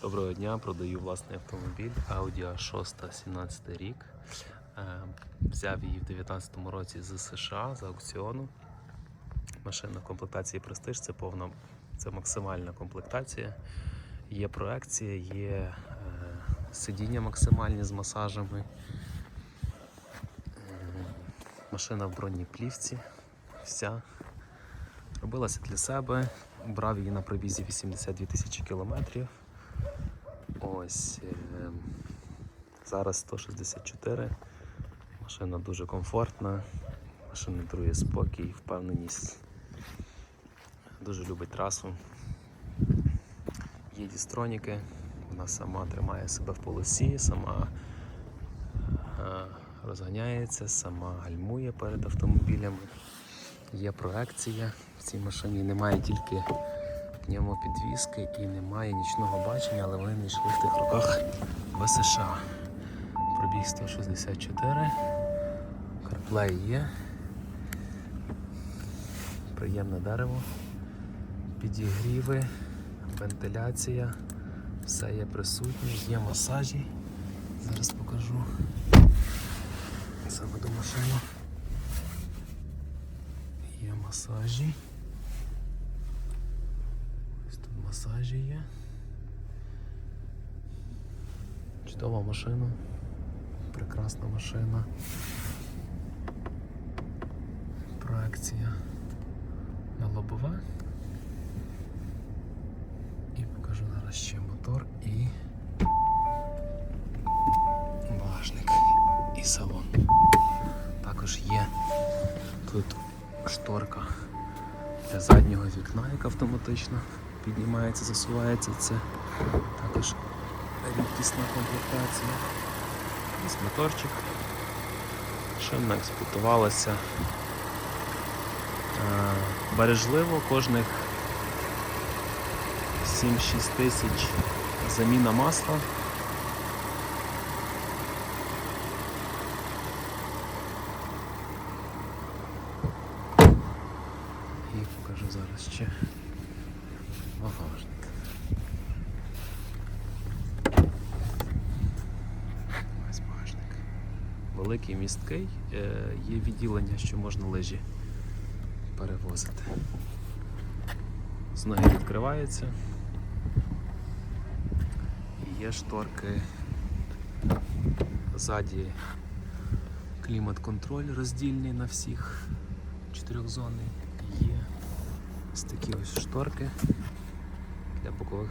Доброго дня, продаю власний автомобіль Audi A6 17 рік. Е, Взяв її в 2019 році з США з аукціону. Машина комплектації Prestige, це повна, це максимальна комплектація. Є проекція, є е, сидіння максимальні з масажами. Е, Машина в бронній плівці. Вся. Робилася для себе. Брав її на пробізі 82 тисячі кілометрів. Ось е, зараз 164. Машина дуже комфортна, машина дарує спокій, впевненість. Дуже любить трасу. Є дістроніки, вона сама тримає себе в полосі, сама е, розганяється, сама гальмує перед автомобілями. Є проекція. В цій машині немає тільки пневмопідвіски і немає нічного бачення, але вони не йшли в тих роках в США. Пробіг 164. Карплей є. Приємне дерево. Підігріви, вентиляція. Все є присутнє, є масажі. Зараз покажу. Заведу машину. Є масажі. Масажі є. Чудова машина. Прекрасна машина. Проекція на лобове. І покажу зараз ще мотор і багажник і салон. Також є тут шторка для заднього вікна, яка автоматично піднімається, засувається. Це також рідкісна комплектація. Ось моторчик. Шинна експлуатувалася е, бережливо кожних 7-6 тисяч заміна масла. І покажу зараз ще багажник. Великий місткий, е, є відділення, що можна лижі перевозити. З ноги відкривається. Є шторки ззаді клімат-контроль роздільний на всіх чотирьох чотирьохзонний. Є ось такі ось шторки для бокових